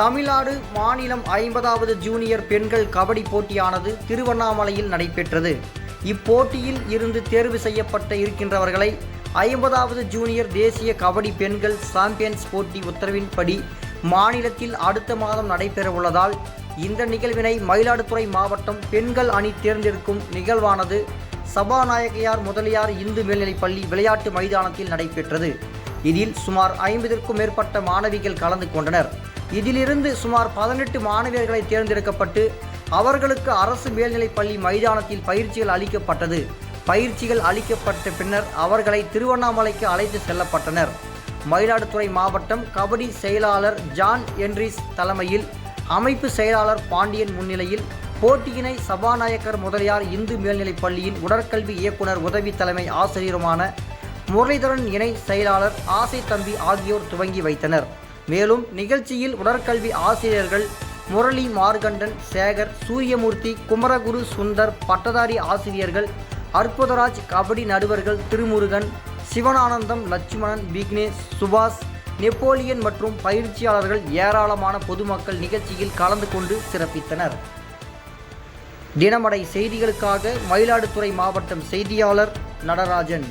தமிழ்நாடு மாநிலம் ஐம்பதாவது ஜூனியர் பெண்கள் கபடி போட்டியானது திருவண்ணாமலையில் நடைபெற்றது. இப்போட்டியில் இருந்து தேர்வு செய்யப்பட்ட இருக்கின்றவர்களை ஐம்பதாவது ஜூனியர் தேசிய கபடி பெண்கள் சாம்பியன்ஸ் போட்டி உத்தரவின்படி மாநிலத்தில் அடுத்த மாதம் நடைபெறவுள்ளதால் இந்த நிகழ்வினை மயிலாடுதுறை மாவட்டம் பெண்கள் அணி தேர்ந்தெடுக்கும் நிகழ்வானது சபாநாயகையார் முதலியார் இந்து மேல்நிலைப்பள்ளி விளையாட்டு மைதானத்தில் நடைபெற்றது. இதில் சுமார் ஐம்பதிற்கும் மேற்பட்ட மாணவிகள் கலந்து கொண்டனர். இதிலிருந்து சுமார் பதினெட்டு மாணவியர்களை தேர்ந்தெடுக்கப்பட்டு அவர்களுக்கு அரசு மேல்நிலைப்பள்ளி மைதானத்தில் பயிற்சிகள் அளிக்கப்பட்டது. பயிற்சிகள் அளிக்கப்பட்ட பின்னர் அவர்களை திருவண்ணாமலைக்கு அழைத்து செல்லப்பட்டனர். மயிலாடுதுறை மாவட்டம் கபடி செயலாளர் ஜான் என்ரிஸ் தலைமையில் அமைப்பு செயலாளர் பாண்டியன் முன்னிலையில் போட்டியினை சபாநாயகர் முதலியார் இந்து மேல்நிலைப் பள்ளியின் உடற்கல்வி இயக்குனர் உதவி தலைமை ஆசிரியருமான முரளிதரன் இணை செயலாளர் ஆசை தம்பி ஆகியோர் துவங்கி வைத்தனர். மேலும் நிகழ்ச்சியில் உடற்கல்வி ஆசிரியர்கள் முரளி மார்கண்டன் சேகர் சூரியமூர்த்தி குமரகுரு சுந்தர் பட்டதாரி ஆசிரியர்கள் அற்புதராஜ் கபடி நடுவர்கள் திருமுருகன் சிவனானந்தம் லட்சுமணன் விக்னேஷ் சுபாஷ் நெப்போலியன் மற்றும் பயிற்சியாளர்கள் ஏராளமான பொதுமக்கள் நிகழ்ச்சியில் கலந்து கொண்டு சிறப்பித்தனர். தினமடை செய்திகளுக்காக மயிலாடுதுறை மாவட்டம் செய்தியாளர் நடராஜன்.